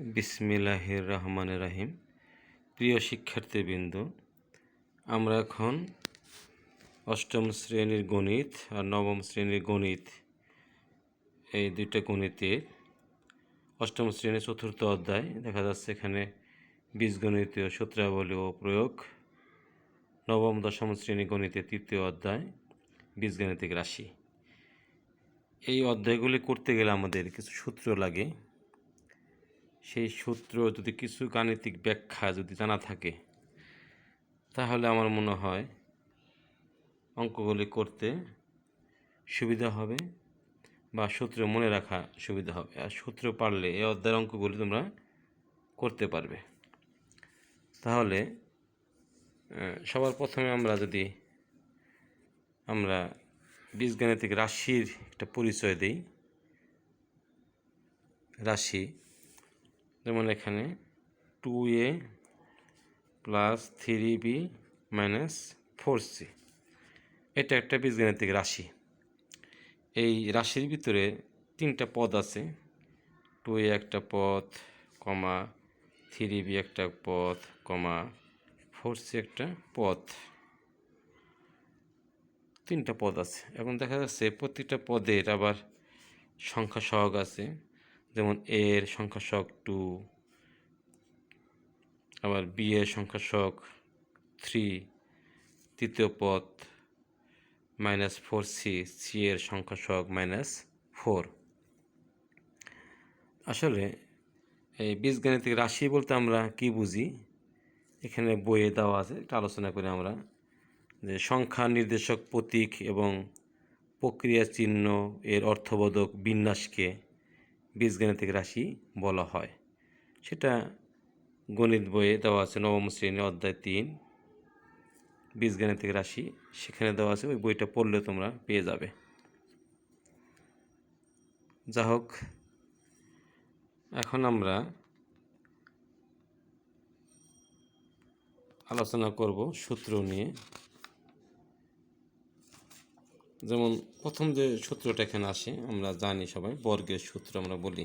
বিসমিল্লাহির রহমানির রাহিম প্রিয় শিক্ষার্থীবৃন্দ, আমরা এখন অষ্টম শ্রেণির গণিত আর নবম শ্রেণির গণিত, এই দুইটা গণিতের অষ্টম শ্রেণির চতুর্থ অধ্যায়, দেখা যাচ্ছে এখানে বীজগণিতীয় সূত্রাবলী ও প্রয়োগ, নবম, দশম শ্রেণি গণিতের তৃতীয় অধ্যায়, বীজগাণিতিক রাশি। এই অধ্যায়গুলি করতে গেলে আমাদের কিছু সূত্র লাগে। সেই সূত্র যদি কিছু গাণিতিক ব্যাখ্যা যদি জানা থাকে, তাহলে আমার মনে হয় অঙ্কগুলি করতে সুবিধা হবে বা সূত্র মনে রাখা সুবিধা হবে। আর সূত্র পারলে এই অধ্যায়ের অঙ্কগুলি তোমরা করতে পারবে। তাহলে সবার প্রথমে আমরা যদি আমরা বীজগাণিতিক রাশির একটা পরিচয় দিই। রাশি যেমন এখানে two A plus three B minus four C এটা একটা বীজগাণিতিক রাশি। এই রাশির ভিতরে তিনটা পদ আছে। টু এ একটা পদ, কমা থ্রি বি একটা পদ, কমা ফোর সি একটা পদ। তিনটা পদ আছে। এখন দেখা যাচ্ছে প্রত্যেকটা পদের আবার সংখ্যা সহগ আছে। যেমন এ এর সংখ্যা সহগ টু আবার বি এর সংখ্যা সহগ থ্রি তৃতীয় পথ মাইনাস ফোর সি সি এর সংখ্যা সহগ মাইনাস ফোর আসলে এই বীজগাণিতিক রাশি বলতে আমরা কি বুঝি? এখানে বইয়ে দেওয়া আছে একটা আলোচনা করি আমরা যে সংখ্যা নির্দেশক প্রতীক এবং প্রক্রিয়া চিহ্ন এর অর্থবোধক বিন্যাসকে বীজগাণিতিক রাশি বলা হয়। সেটা গণিত বইয়ে দেওয়া আছে, নবম শ্রেণি অধ্যায় তিন। বীজগাণিতিক রাশি, সেখানে দেওয়া আছে, ওই বইটা পড়লে তোমরা পেয়ে যাবে। যা হোক, এখন আমরা আলোচনা করব সূত্র নিয়ে। যেমন প্রথম যে সূত্রটা এখানে আসে, আমরা জানি সবাই, বর্গের সূত্র আমরা বলি।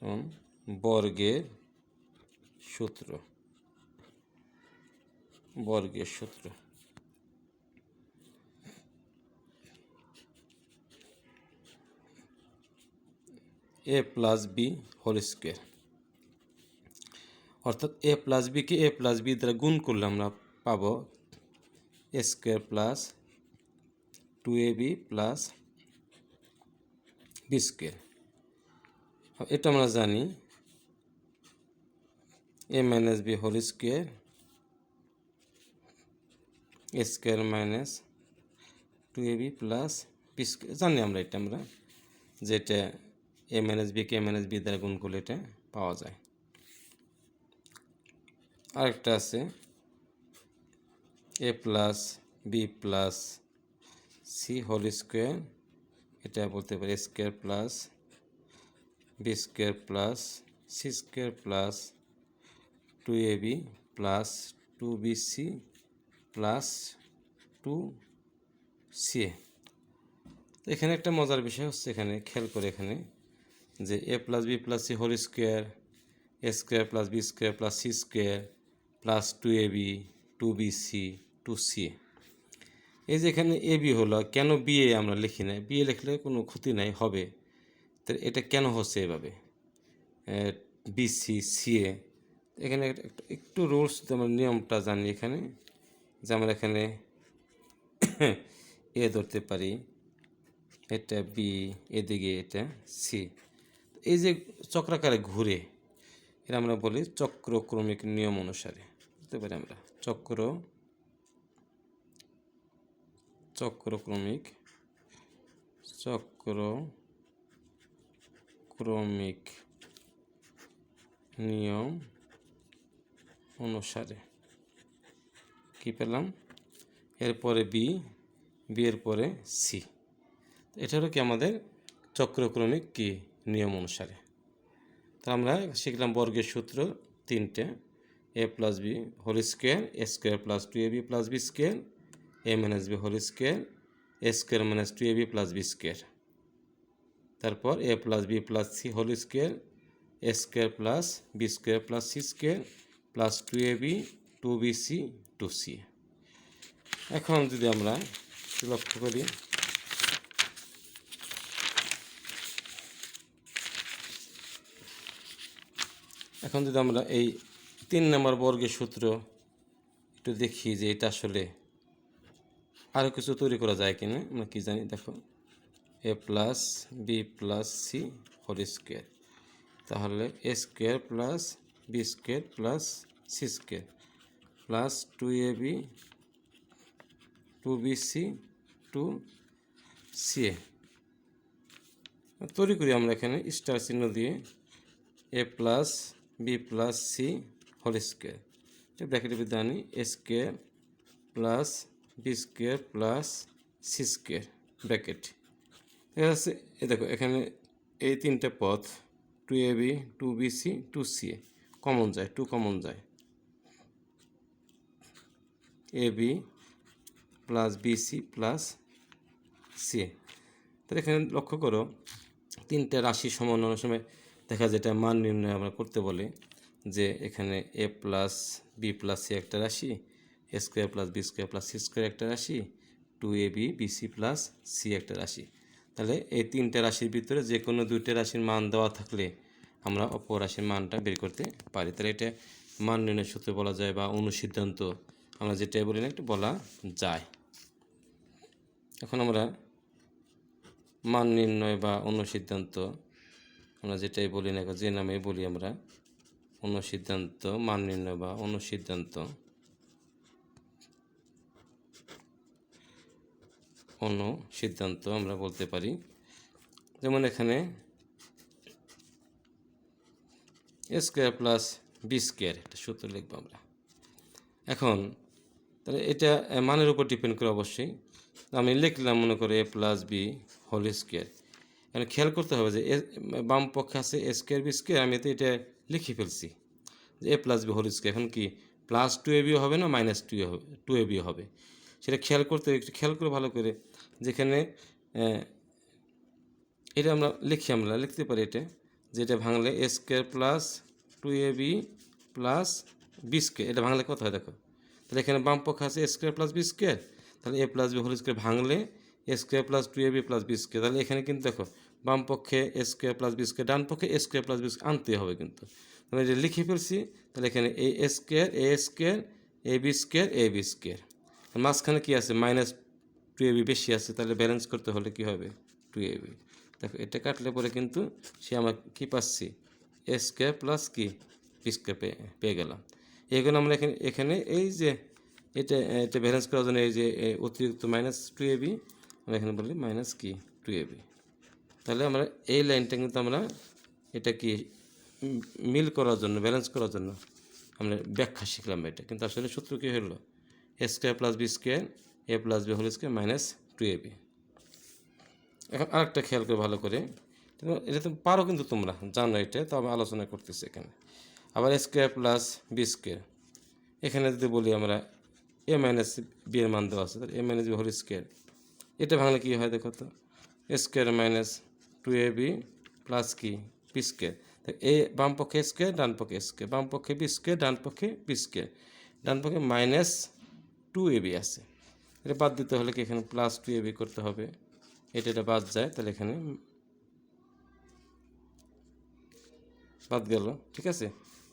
যেমন বর্গের সূত্র। বর্গের সূত্র। A plus B whole square. অর্থাৎ এ প্লাস বিকে এ প্লাস বি দ্বারা গুণ করলে আমরা পাবো A square plus two A B plus B square. এটা আমরা জানি A minus B whole square, A square minus two A B plus B square. জানি আমরা এটা আমরা যেটা এ মাইনাস বি কে মাইনাস বি দ্বারা গুণ করলে এটা পাওয়া যায়। আরেকটা আছে, A plus B plus C whole square এটা বলতে পারি square plus B square plus C square plus two A B plus two B C plus two C A এখানে একটা মজার বিষয় হচ্ছে এখানে, খেয়াল করে এখানে, যে A plus B plus C whole square A square plus B square plus C square plus two A B two B C two C A এই যে এখানে এ বি হলো, কেন বি এ আমরা লিখি না বি এ লিখলে কোনো ক্ষতি নাই, হবে। তো এটা কেন হচ্ছে এভাবে? B, C C, A. এখানে একটু রুলস আমরা, নিয়মটা জানি এখানে, যে আমরা এখানে এ ধরতে পারি। এটা বি, এদিকে এটা সি। এই যে চক্রাকারে ঘুরে, এটা আমরা বলি চক্রক্রমিক নিয়ম অনুসারে। বুঝতে পারি আমরা? চক্র চক্রক্রমিক চক্র ক্রমিক নিয়ম অনুসারে। কি পেলাম? এরপরে বি বি এর পরে সি। এটা হলো কি আমাদের চক্রক্রমিক কি নিয়ম অনুসারে। তা আমরা শিখলাম বর্গের সূত্র তিনটে, A plus B whole square, A square plus two A B plus B square A minus B whole square A square minus two A B plus B square তারপর A plus B plus C whole square A square plus B square plus C square plus two A B two B C two C এখন যদি আমরা লক্ষ্য করি, এখন যদি আমরা এই তিন নম্বর বর্গের সূত্র একটু দেখি যে এটা আসলে আরও কিছু তৈরি করা যায় কিনা? আমরা কি জানি? দেখো A plus B plus C whole square তাহলে A square plus B square plus C square plus two A B two B C two C A তৈরি করি আমরা এখানে স্টার চিহ্ন দিয়ে A plus B plus C whole square ব্র্যাকেটের ভিতরে আনি A square plus B square plus C square bracket. দেখা যাচ্ছে এ দেখো, এখানে এই তিনটে পথ two A B two B C two C A common যায় টু কমন যায়। A B plus B C plus C A. তাহলে এখানে লক্ষ্য করো, তিনটে রাশি সমান অনেক সময় দেখা যায় এটা মান নির্ণয় আমরা করতে বলে যে এখানে A plus B plus C একটা রাশি A square plus B square plus C square একটা রাশি, two A B B C plus C একটা রাশি। তাহলে এই তিনটে রাশির ভিতরে যে কোনো দুইটা রাশির মান দেওয়া থাকলে আমরা অপর রাশির মানটা বের করতে পারি। তাহলে এটা মান নির্ণয় সূত্র বলা যায় বা অনুসিদ্ধান্ত আমরা যেটাই বলি না একটু বলা যায়। এখন আমরা মান নির্ণয় বা অনুসিদ্ধান্ত আমরা যেটাই বলি না যে নামে বলি আমরা, অনুসিদ্ধান্ত, মান নির্ণয় বা অনুসিদ্ধান্ত। অনুসিদ্ধান্ত আমরা বলতে পারি। যেমন এখানে A square plus B square একটা সূত্র লিখব আমরা। এখন, তাহলে এটা মানের উপর ডিপেন্ড করে অবশ্যই। আমি লিখলাম মনে করে A plus B whole square মানে খেয়াল করতে হবে যে বাম পক্ষে আছে এ স্কোয়ার বি স্কোয়ার আমি তো এটা লিখে ফেলছি যে A plus B whole square এখন কি প্লাস টু এ বিও হবে না মাইনাস টু এ হবে টু এ বিও হবে? সেটা খেয়াল করতে, একটু খেয়াল করে ভালো করে যেখানে এটা আমরা লিখি আমরা, লিখতে পারি এটা যেটা ভাঙলে A square plus two A B plus B square এটা ভাঙলে কত হয় দেখো? তাহলে এখানে বাম পক্ষে আছে A square plus B square তাহলে A plus B whole square ভাঙলে A square plus two A B plus B square তাহলে এখানে কিন্তু দেখো, বাম পক্ষে A square plus B square ডান পক্ষে A square plus B square আনতে হবে কিন্তু। তাহলে যে লিখে ফেলছি, তাহলে এখানে A A square A square A B square A B square মাঝখানে কী আছে? মাইনাস টু এ বি বেশি আছে, তাহলে ব্যালেন্স করতে হলে কী হবে? টু এ বি দেখো, এটা কাটলে পরে কিন্তু সে আমার কী পাচ্ছি? এ স্কোয়ার প্লাস কি? বি স্কোয়ার পেয়ে পেয়ে গেলাম। এগুলো আমরা এখানে এখানে এই যে এটা এটা ব্যালেন্স করার জন্য এই যে অতিরিক্ত মাইনাস টু এ বি আমরা এখানে বলি মাইনাস কি? টু এ বি তাহলে আমরা এই লাইনটা কিন্তু আমরা এটা কি মিল করার জন্য ব্যালেন্স করার জন্য আমরা ব্যাখ্যা শিখলাম এটা। কিন্তু আসলে সূত্র কী হলো? A square plus B square A plus B whole square minus two A B এখন আরেকটা খেয়াল করে ভালো করে। এটা তো পারো কিন্তু তোমরা, জানো এটা, তো আমি আলোচনা করতেছি এখানে। আবার স্কোয়ার প্লাস বি স্কোয়ার এখানে যদি বলি আমরা এ মাইনাস বি এর মান দেওয়া আছে, তাহলে A minus B whole square এটা ভাঙলে কী হয় দেখো তো? Square minus two A B plus কি? বি স্কোয়ার এ বাম পক্ষে স্কোয়ার ডান পক্ষে স্কোয়ার বাম পক্ষে বি স্কোয়ার ডান পক্ষে বি স্কোয়ার ডান পক্ষে মাইনাস টু এ বি আছে। এটা বাদ দিতে হলে কি এখানে প্লাস টু এ বি করতে হবে? এটা এটা বাদ যায়, তাহলে এখানে বাদ গেল, ঠিক আছে?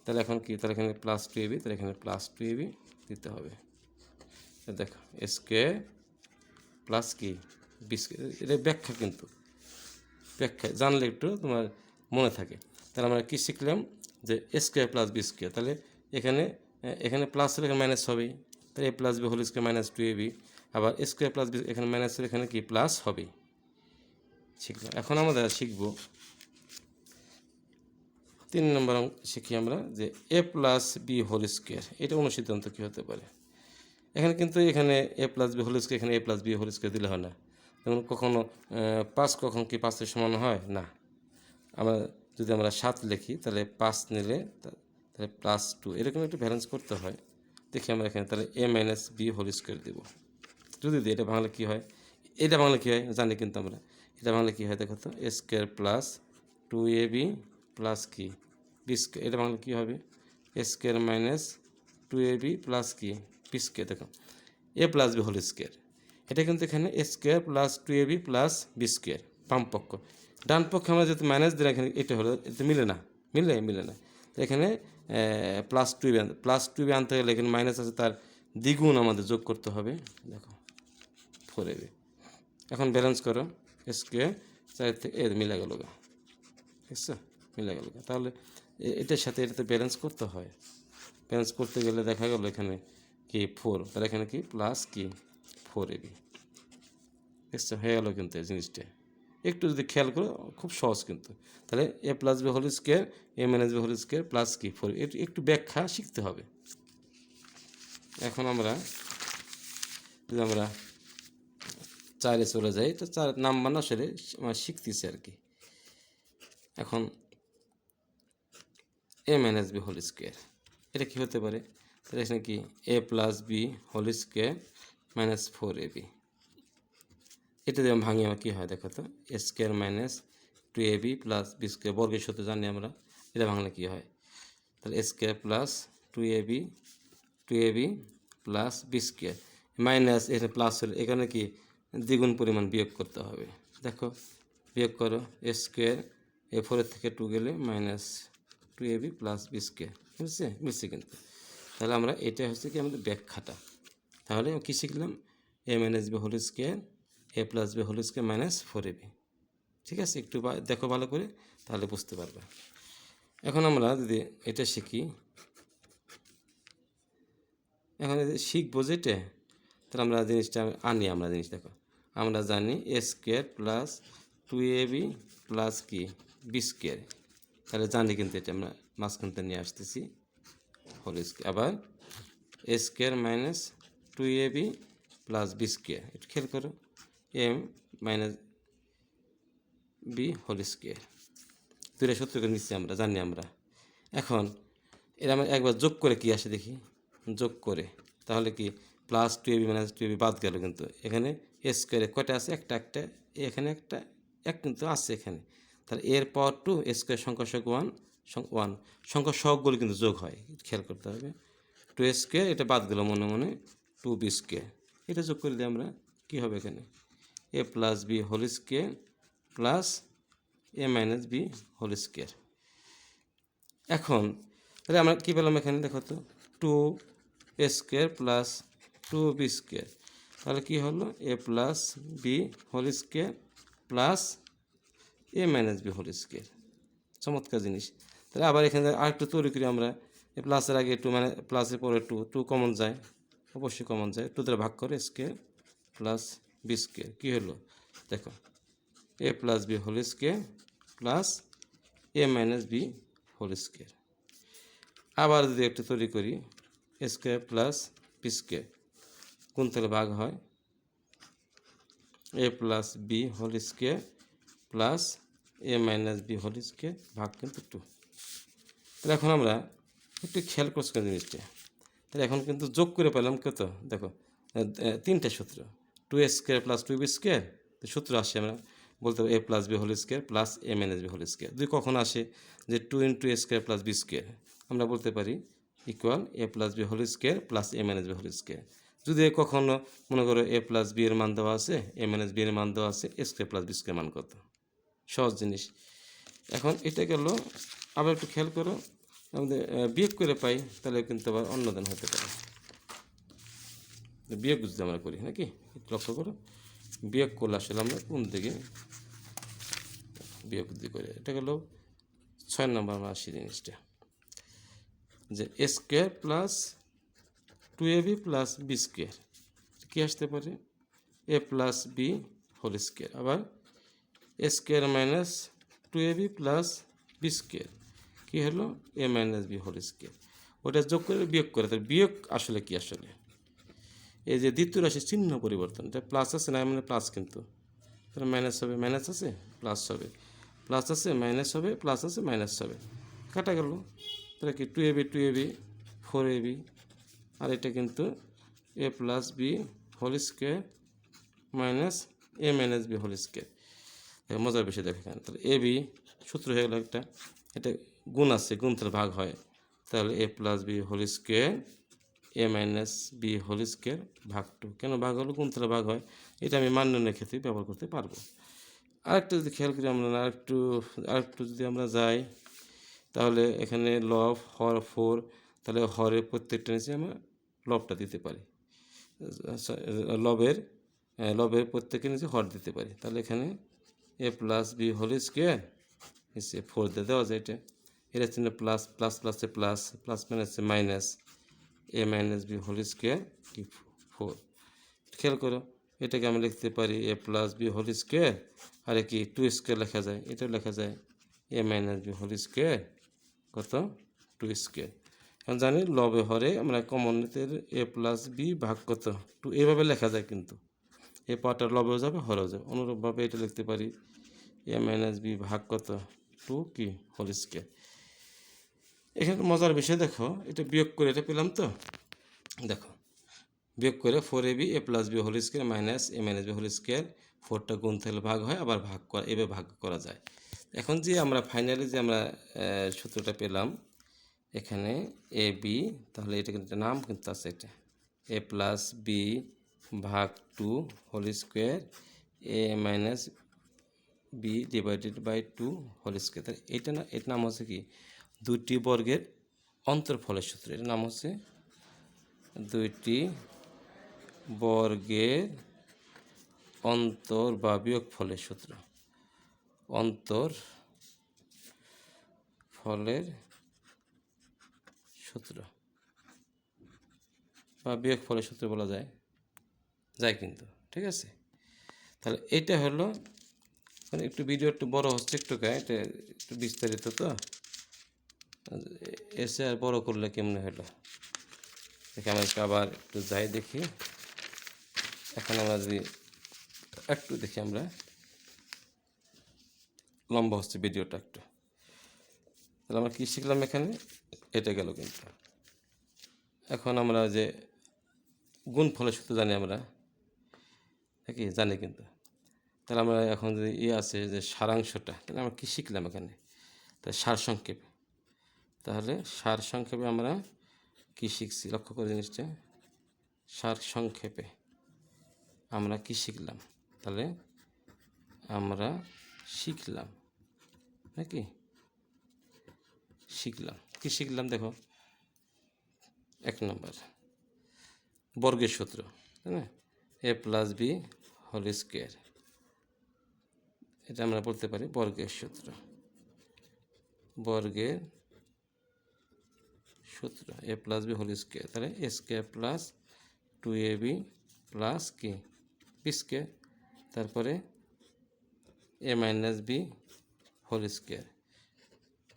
তাহলে এখন কি? তাহলে এখানে প্লাস টু এবি তাহলে এখানে প্লাস টু এবি দিতে হবে। দেখো স্কোয়ার প্লাস কি? বি স্কোয়ার এটা ব্যাখ্যা কিন্তু। ব্যাখ্যা, জানলে একটু তোমার মনে থাকে। তাহলে আমরা কী শিখলাম? যে স্কোয়ার প্লাস বি স্কোয়ার তাহলে এখানে এখানে প্লাস হলে মাইনাস হবেই। তাহলে A plus B whole square minus two A B আবার স্কোয়ার প্লাস বি এখানে মাইনাস এখানে কি প্লাস হবেই। শিখলাম এখন আমরা শিখব। তিন নম্বর শিখি আমরা যে A plus B whole square এটা অনুসিদ্ধান্ত কী হতে পারে? এখানে কিন্তু এখানে A plus B whole square এখানে A plus B whole square দিলে হয় না। যেমন কখনো পাঁচ কখন কি পাঁচের সমান হয়? না। আমরা যদি আমরা সাত লিখি, তাহলে পাঁচ নিলে তাহলে প্লাস টু এরকম একটু ব্যালেন্স করতে হয়। দেখি আমরা এখানে তাহলে A minus B whole square দেবো। যদি দিই এটা বাংলা কী হয়, এটা বাংলা কী হয় জানি কিন্তু আমরা। এটা বাংলা কী হয় দেখো তো square plus two A B plus কি বি এটা বাংলা কী হবে? Square minus two A B plus কি বি স্কোয়ার দেখো। A plus B whole square এটা কিন্তু এখানে square plus two A B plus B square পক্ষ। ডান পক্ষে আমরা যেহেতু মাইনাস দিলাম, এখানে এটা হলো, এটা মিলে না, মিলে মিলে না। এখানে plus two B plus two B আনতে গেলে এখানে মাইনাস আছে, তার দ্বিগুণ আমাদের যোগ করতে হবে, দেখো। ফোর এবি এখন ব্যালেন্স করো স্কোয়ার চার থেকে, এ মিলে গেল ঠিক আছে? মিলে গেল। তাহলে এটার সাথে এটাতে ব্যালেন্স করতে হয়। ব্যালেন্স করতে গেলে দেখা গেল এখানে কি? ফোর তাহলে এখানে কি? প্লাস কি? ফোর এবি দেখছ হয়ে গেলো কিন্তু এই জিনিসটা। একটু যদি খেয়াল করো, খুব সহজ কিন্তু। তাহলে A plus B whole square A minus B whole square plus কি? ফোর একটু ব্যাখ্যা শিখতে হবে। এখন আমরা, যদি আমরা চারে চলে যাই। তো চার নাম্বার না আসলে আমরা শিখতেছি আর কি। এখন A minus B whole square এটা কী হতে পারে? তাহলে এখানে কি? A plus B whole square minus four A B এটা যেমন ভাঙি আমার কী হয় দেখো তো? A square minus two A B plus B square বর্গের সাথে জানি আমরা এটা ভাঙলে কী হয়? তাহলে A square plus two A B two A B plus B square minus এখানে প্লাস হলে, এখানে কি? দ্বিগুণ পরিমাণ বিয়োগ করতে হবে। দেখো, বিয়োগ করো এ স্কোয়ার এ ফোরের থেকে টু গেলে minus two A B plus B square বুঝছে? মিলছে কিন্তু। তাহলে আমরা এটা হচ্ছে কি আমাদের ব্যাখ্যাটা। তাহলে কী শিখলাম? A minus B whole square A plus B whole square minus four A B ঠিক আছে? একটু দেখো ভালো করে, তাহলে বুঝতে পারবে। এখন আমরা যদি এটা শিখি, এখন এই যে শিখব যেটা তাহলে আমরা জিনিসটা আনি আমরা জিনিস, দেখো। আমরা জানি A square plus two A B plus কি? বি স্কোয়ার তাহলে জানি কিন্তু এটা আমরা মাঝখানতে নিয়ে আসতেছি। হোল স্কোয়ার আবার A square minus two A B plus B square একটু খেয়াল করো। M minus B whole square দুটো সূত্র করে নিচ্ছি আমরা, জানি আমরা। এখন এর আমরা একবার যোগ করে কি আসে দেখি? যোগ করে। তাহলে কি? Plus two AB minus two AB বাদ গেল কিন্তু। এখানে এ স্কোয়ারে কয়টা আছে? একটা একটা এখানে একটা, এক কিন্তু আছে এখানে। তাহলে এর পাওয়ার টু এ স্কোয়ার সংখ্যা সহগ ওয়ান ওয়ান সংখ্যা সহগগুলো কিন্তু যোগ হয়, খেয়াল করতে হবে। টু এ স্কোয়ার এটা বাদ গেল মনে মনে টু বি স্কোয়ার এটা যোগ করে দিই আমরা, কী হবে এখানে? A plus B whole square plus A minus B whole square এখন, তাহলে আমরা কী পেলাম এখানে, দেখো তো? Two A square plus two B square. তাহলে কী হলো? A plus B whole square plus A minus B whole square. চমৎকার জিনিস। তাহলে আবার এখানে আরেকটু তৈরি করি আমরা। এ প্লাসের আগে টু মানে প্লাসের পরে টু টু কমন যায়, অবশ্যই কমন যায়। টু দ্বারা ভাগ করে স্কোয়ার প্লাস বি স্কোয়ার। কী হলো? দেখো, A plus B whole square plus A minus B whole square. আবার যদি একটু তৈরি করি, স্কোয়ার প্লাস বি স্কোয়ার। কোন থেকে ভাগ হয়? A plus B whole square plus A minus B whole square ভাগ কিন্তু টু তাহলে এখন আমরা একটু খেয়াল করছি জিনিসটা। তাহলে এখন কিন্তু যোগ করে পেলাম কত? দেখো তিনটে সূত্র। Two A square plus two B square সূত্র আসে আমরা বলতে পারি A plus B whole square plus A minus B whole square যদি কখন আসে যে two into A square plus B square আমরা বলতে পারি equal A plus B whole square plus A minus B whole square যদি কখনো মনে করো এ প্লাস বি এর মান দেওয়া আছে এ মাইনাস বি এর মান দেওয়া আছে A square plus B square মান কত? সহজ জিনিস। এখন এটা গেল, আবার একটু খেয়াল করো আমাদের বিয়োগ করে পাই, তাহলে কিন্তু আবার অন্যদিন হতে পারে। বিয়োগ যদি আমরা করি, নাকি? লক্ষ্য করো, বিয়োগ করলে আসলে আমরা কোন দিকে বিয়োগ যদি করি, এটা গেল ছয় নম্বর আমরা আসি জিনিসটা। যে square plus two A B plus B square কী আসতে পারে? A plus B whole square আবার A square minus two A B plus B square কী হলো? A minus B whole square ওটা যোগ করে বিয়োগ করে। তাহলে বিয়োগ আসলে কি আসলে? এই যে দ্বিতীয় রাশি চিহ্ন পরিবর্তন, এটা প্লাস আছে না মানে প্লাস কিন্তু। তাহলে মাইনাস হবে মাইনাস আছে প্লাস হবে। প্লাস আছে মাইনাস হবে প্লাস আছে মাইনাস হবে। কাটা গেল। তাহলে কি? Two A B two A B four A B. আর এটা কিন্তু A plus B whole square minus A minus B whole square মজার বেশি দেখে এখানে। তাহলে এ বি সূত্র হয়ে গেলো একটা। এটা গুণ আছে গুণ তাহলে ভাগ হয়। তাহলে A plus B whole square A minus B whole square ভাগ টু কেন ভাগ হলো? গুণ তাহলে ভাগ হয়। এটা আমি মান্যনের ক্ষেত্রে ব্যবহার করতে পারব। আরেকটু যদি খেয়াল করি আমরা, আরেকটু আরেকটু যদি আমরা যাই, তাহলে এখানে লব হর ফোর তাহলে হরের প্রত্যেকটা নিচে আমরা লবটা দিতে পারি। লবের লবের প্রত্যেকের নিচে হর দিতে পারি। তাহলে এখানে A plus B whole square এসে ফোর দিয়ে দেওয়া যায় এটা। এটা হচ্ছে প্লাস প্লাস, প্লাসে প্লাস প্লাস মাইনাসে minus, A minus B whole square কি ফোর খেয়াল করো, এটাকে আমি লিখতে পারি A plus B whole square, আর কি টু স্কোয়ার লেখা যায়। এটাও লেখা যায় A minus B whole square, কত? Two square. এখন জানি লবে হরে আমরা কমনতের এ প্লাস বি ভাগ কত টু এভাবে লেখা যায় কিন্তু। এ পাটা লবেও যাবে, হরেও যাবে। অনুরূপভাবে এটা লিখতে পারি, এ মাইনাস বি ভাগ কত টু কি? Whole square. এখানে মজার বিষয় দেখো, এটা বিয়োগ করে এটা পেলাম তো। দেখো, বিয়োগ করে four A B A plus B whole square minus A minus B whole square ফোরটা গুণ থাকলে ভাগ হয়, আবার ভাগ করা, এভাবে ভাগ করা যায়। এখন যে আমরা ফাইনালি যে আমরা সূত্রটা পেলাম এখানে এ বি তাহলে এটা কিন্তু নাম কিন্তু আছে এটা। এ প্লাস বি ভাগ two whole square A minus B divided by two whole square এটা না এটার নাম হচ্ছে কি? দুটি বর্গের অন্তর্ফলের সূত্র। এটার নাম হচ্ছে দুইটি বর্গের অন্তর বা বিয়োগ ফলের সূত্র। অন্তর ফলের সূত্র বা বিয়োগ ফলের সূত্র বলা যায়। যায় কিন্তু, ঠিক আছে? তাহলে এটা হলো মানে একটু ভিডিও একটু বড় হচ্ছে একটু এটা একটু বিস্তারিত তো। এসে আর বড় করলে কেমনে হলো? দেখে আমরা একটু আবার একটু যাই দেখি। এখন আমরা যদি একটু দেখি আমরা। লম্বা হচ্ছে ভিডিওটা একটু। তাহলে আমরা কী শিখলাম এখানে? এটা গেল কিন্তু। এখন আমরা যে গুণ ফলের সূত্র জানি আমরা কি জানি কিন্তু। তাহলে আমরা এখন যদি ইয়ে আছে যে সারাংশটা, তাহলে আমরা কী শিখলাম এখানে? তা সার সংক্ষেপে। তাহলে সার সংক্ষেপে আমরা কী শিখছি? লক্ষ্য করে জিনিসটা। সার সংক্ষেপে আমরা কী শিখলাম? তাহলে আমরা শিখলাম, নাকি? শিখলাম। কি শিখলাম দেখো? এক নম্বর। বর্গের সূত্র, তাই না? A plus B whole square এটা আমরা বলতে পারি বর্গের সূত্র। বর্গের সূত্র A plus B whole square তাহলে A square plus two A B plus কি বি স্কোয়ার তারপরে A minus B whole square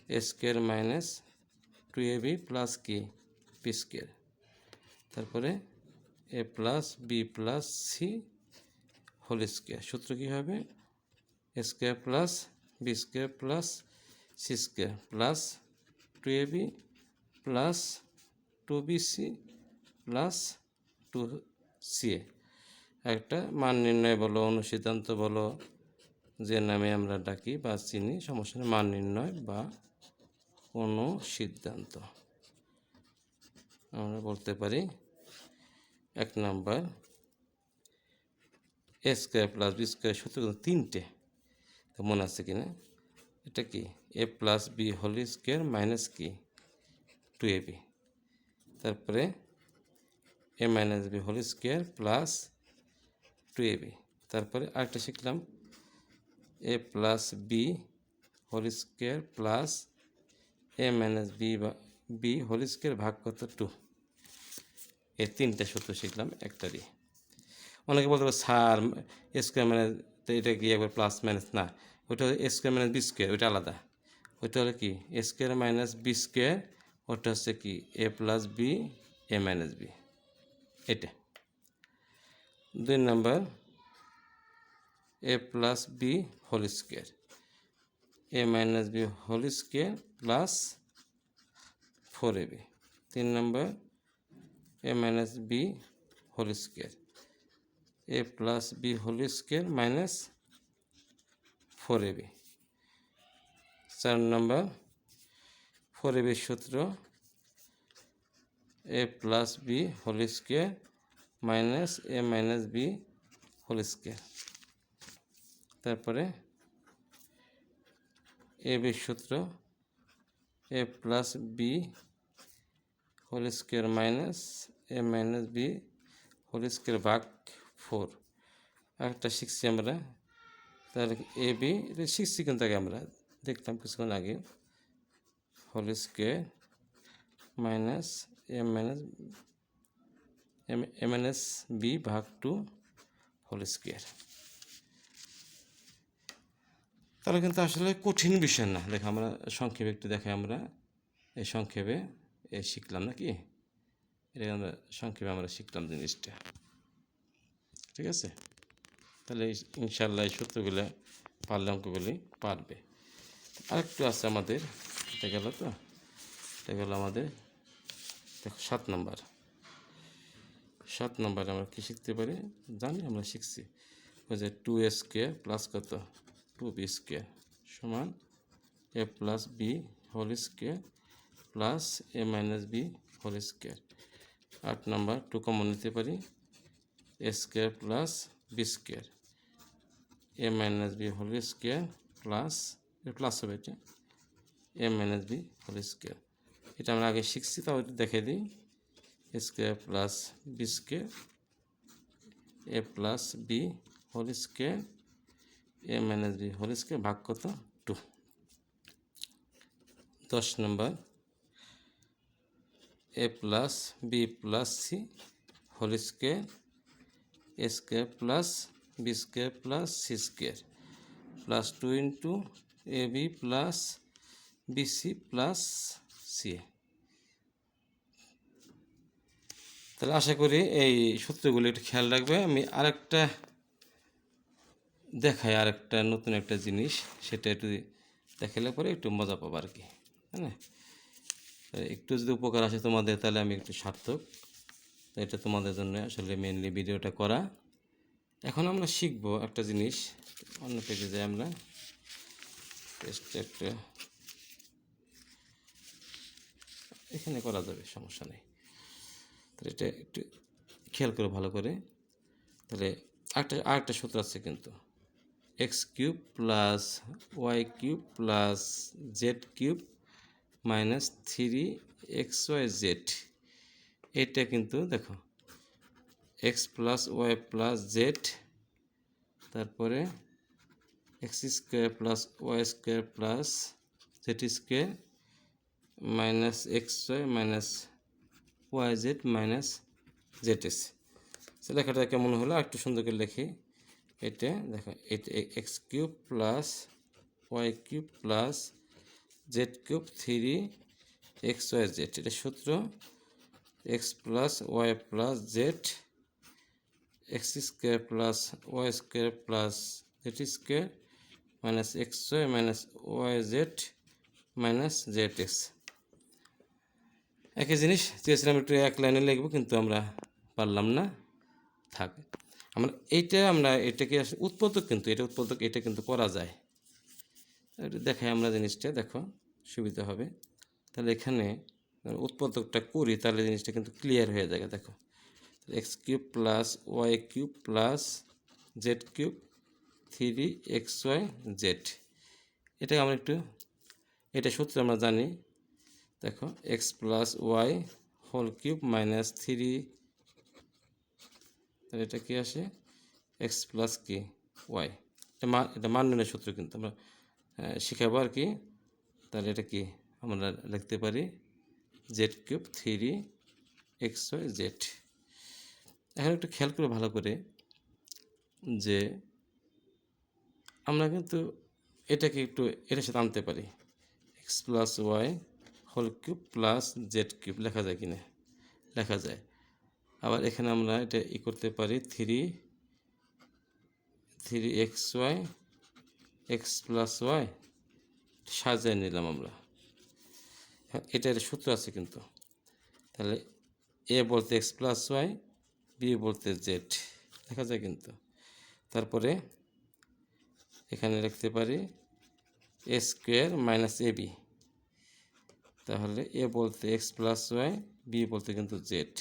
A square minus two A B plus কি বি স্কোয়ার তারপরে A plus B plus C whole square সূত্র কী হবে? A square plus B square plus C square plus two A B plus two B C plus two C A একটা মান নির্ণয় বলো, অনুসিদ্ধান্ত বলো, যে নামে আমরা ডাকি বা চিনি সমস্যা মান নির্ণয় বা অনুসিদ্ধান্ত আমরা বলতে পারি, এক number A square plus B square সূত্র কিন্তু তিনটে। মনে আছে কি না এটা কি? A plus B whole square minus কি? টু এ বি তারপরে A minus B whole square plus two A B তারপরে আরেকটা শিখলাম A plus B whole square plus A minus B বা বি হোল স্কোয়ার ভাগ কত টু এই তিনটে সূত্র শিখলাম, একটা দিয়ে। অনেকে বলতে পারে সার স্কোয়ার মাইনাস এটা কি একবার প্লাস মাইনাস না, ওটা হচ্ছে স্কোয়ার মাইনাস বি স্কোয়ার ওইটা আলাদা। ওইটা হলো কি? স্কোয়ার মাইনাস বি স্কোয়ার ওটা হচ্ছে কি? A plus B A minus B এটা। দুই number A plus B whole square A minus B whole square plus four A B তিন number A minus B whole square A plus B whole square minus four A B চার নম্বর four A বির সূত্র A plus B whole square minus A minus B whole square তারপরে A বির সূত্র A plus B whole square minus, A minus B whole square ভাগ four. একটা শিখছি আমরা। তাহলে এ, বি শিখছি কিন্তু আগে আমরা। দেখলাম কিছুক্ষণ আগে। Whole square minus, A minus M M N B ভাগ টু হোল স্কোয়ার। তাহলে কিন্তু আসলে কঠিন বিষয় না। দেখো আমরা সংক্ষেপে একটু দেখে আমরা। এই সংক্ষেপে এ শিখলাম নাকি? এটা আমরা সংক্ষেপে আমরা শিখলাম জিনিসটা। ঠিক আছে? তাহলে ইনশাল্লাহ এই সূত্রগুলো পারলে অঙ্কগুলি পারবে। আরেকটু আছে আমাদের। এটা গেল তো? এটা গেল আমাদের। দেখো, সাত নম্বর। সাত নম্বরে আমরা কী শিখতে পারি? জানি আমরা শিখছি। ওই যে টু এ স্কোয়ার প্লাস কত? টু বি স্কোয়ার সমান A plus B whole square plus A minus B whole square. আট নাম্বার, টু কমন নিতে পারি? A square plus B square. A minus B whole square plus plus হবে এটা। A minus B whole square. এটা আমরা আগে শিখছি, তাও একটু দেখে দিই। Square plus B square, A plus B whole square A minus B whole square ভাগ কত টু দশ number A plus B plus C whole square A square plus B square plus C square plus two into A B plus BC plus C তাহলে আশা করি এই সূত্রগুলো একটু খেয়াল রাখবে। আমি আরেকটা দেখাই আরেকটা নতুন একটা জিনিস, সেটা একটু দেখালে পরে একটু মজা পাবো আর কি হ্যাঁ একটু যদি উপকার আসে তোমাদের, তাহলে আমি একটু সার্থক। এটা তোমাদের জন্য আসলে মেনলি ভিডিওটা করা। এখন আমরা শিখব একটা জিনিস। অন্য পেজে যাই আমরা। একটা। এখানে করা যাবে, সমস্যা নেই। তাহলে এটা একটু খেয়াল করে ভালো করে। তাহলে আরেকটা আরেকটা সূত্র আছে কিন্তু। X cube plus Y cube plus Z cube minus three X Y Z. এটা কিন্তু দেখো, X plus Y plus Z, তারপরে X square plus Y square plus Z square minus X Y minus Y Z minus Z X. লেখাটা কেমন হলো? একটু সুন্দর করে লিখি। এটা দেখো এটা X cube plus Y cube plus Z cube three X Y Z, এটা সূত্র X plus Y plus Z X square plus Y square plus Z square minus X Y minus Y Z minus Z X. একই জিনিস চেয়েছিলাম একটু এক লাইনে লিখব, কিন্তু আমরা পারলাম না। থাক। আমরা এইটা আমরা এটাকে উৎপাদক কিন্তু, এটা উৎপাদক, এটা কিন্তু করা যায়। একটু দেখাই আমরা জিনিসটা, দেখো, সুবিধা হবে। তাহলে এখানে উৎপাদকটা করি, তাহলে জিনিসটা কিন্তু ক্লিয়ার হয়ে যায় দেখো। X cube plus Y cube plus Z cube, three X Y Z এটা আমরা একটু, এটা সূত্র আমরা জানি, দেখো X plus Y whole cube minus three তাহলে এটা কি আসে? এক্স প্লাস কে ওয়াই এটা মান এটা মান নির্ণয় সূত্র কিন্তু আমরা শিখাবো আর কি। তাহলে এটা কি আমরা লিখতে পারি? Z cube three X Y Z এখন একটু খেয়াল করে ভালো করে যে আমরা কিন্তু এটাকে একটু এটার সাথে আনতে পারি। X plus Y whole cube plus Z cube লেখা যায় কিনা? লেখা যায়। আবার এখানে আমরা এটা ই করতে পারি three three X Y X plus Y সাজিয়ে নিলাম আমরা। হ্যাঁ, এটা একটা সূত্র আছে কিন্তু। তাহলে এ বলতে এক্স প্লাস ওয়াই বি বলতে জেড দেখা যায় কিন্তু। তারপরে এখানে লিখতে পারি A square minus A B তাহলে এ বলতে এক্স প্লাস ওয়াই বি বলতে কিন্তু জেড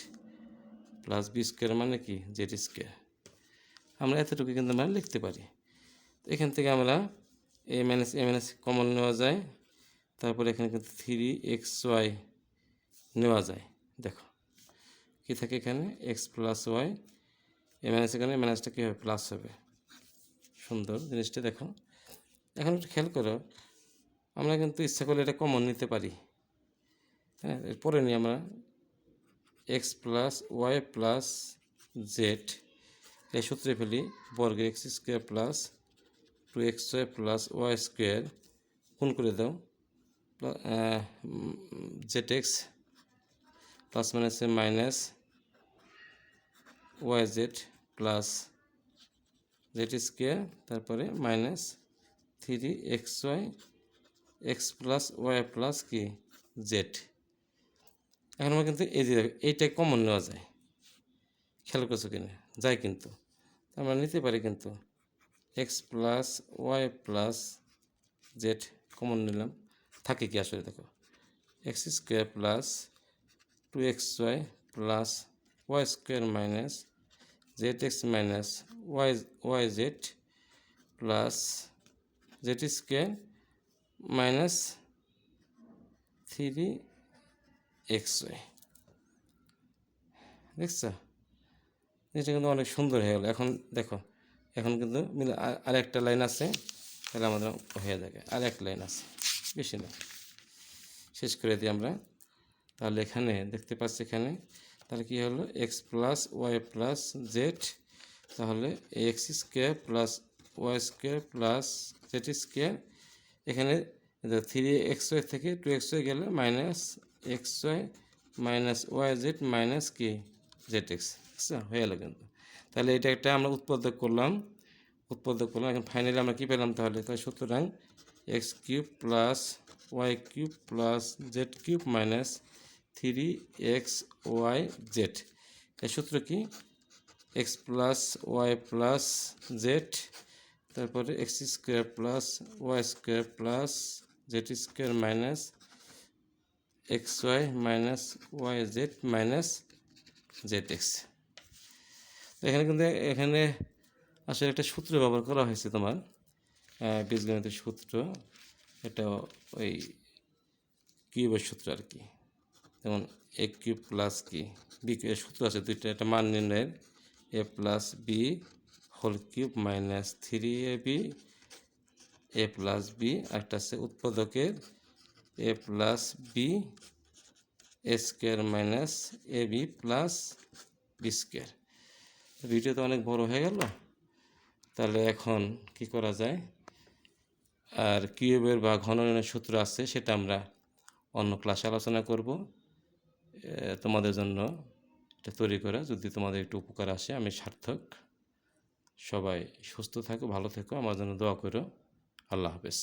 প্লাস বি স্কোয়ার মানে কি? জেড স্কোয়ার আমরা এতটুকু কিন্তু আমরা লিখতে পারি। তো এখান থেকে আমরা A minus A minus common নেওয়া যায়। তারপরে এখানে কিন্তু থ্রি এক্স ওয়াই নেওয়া যায়। দেখো, কী থাকে এখানে? X plus Y A minus এখানে মাইনাসটা কী হবে? প্লাস হবে। সুন্দর জিনিসটা দেখো। এখন একটু খেয়াল করো, আমরা কিন্তু ইচ্ছা করলে এটা কমন নিতে পারি। হ্যাঁ এরপরে নিই আমরা X plus Y plus Z এই সূত্রে ফেলি বর্গ X square plus two X Y plus Y square গুণ করে দাও। জেড এক্স প্লাস মাইনাসে minus Y Z plus Z square তারপরে minus three X Y X plus Y plus কি? জেড এখন আমরা কিন্তু এই যে এইটাই কমন নেওয়া যায়। খেয়াল করছ কিনা? যায় কিন্তু। আমরা নিতে পারি কিন্তু। X plus Y plus Z common নিলাম। থাকে কি আসলে দেখো? X square plus two X Y plus Y square minus Z X minus Y Y Z plus Z square minus three X Y দেখছ? জিনিসটা কিন্তু অনেক সুন্দর হয়ে গেল। এখন দেখো, এখন কিন্তু মিলে আর- আরেকটা লাইন আছে, তাহলে আমাদের হয়ে যাবে। আর এক লাইন আছে, বেশি না। শেষ করে দিই আমরা। তাহলে এখানে দেখতে পাচ্ছি এখানে, তাহলে কী হলো? X plus Y plus Z তাহলে X square plus Y square plus Z square এখানে থ্রি এক্স ওয়াই থেকে টু এক্স ওয়াই গেলে minus X Y minus Y Z minus কি জেড এক্স আচ্ছা হয়ে গেলো কিন্তু। তাহলে এটা একটা আমরা উৎপাদক করলাম। উৎপাদক করলাম, এখন ফাইনালি আমরা কী পেলাম তাহলে? তাই সুতরাং X cube plus Y cube plus Z cube minus three X Y Z এই সূত্র কি? X plus Y plus Z তারপরে X square plus Y square plus Z square minus X Y minus Y Z minus Z X এখানে কিন্তু, এখানে আসলে একটা সূত্র ব্যবহার করা হয়েছে তোমার বীজগণিতের সূত্র। এটা ওই কিউবের সূত্র আর কি। যেমন এ কিউব প্লাস কি বি কিউবের সূত্র আছে দুইটা, একটা মান নির্ণয়ের। A plus B whole cube minus three A B A plus B একটা আছে উৎপাদকের A plus B A square minus A B plus B square video তো অনেক বড় হয়ে গেল। তাহলে এখন কি করা যায়? আর কিউবের বা ঘননের সূত্র আছে, সেটা আমরা অন্য ক্লাসে আলোচনা করব। তোমাদের জন্য এটা তৈরি করা। যদি তোমাদের একটু উপকার আসে, আমি সার্থক। সবাই সুস্থ থাকো, ভালো থেকো। আমার জন্য দোয়া করো। আল্লাহ হাফেজ।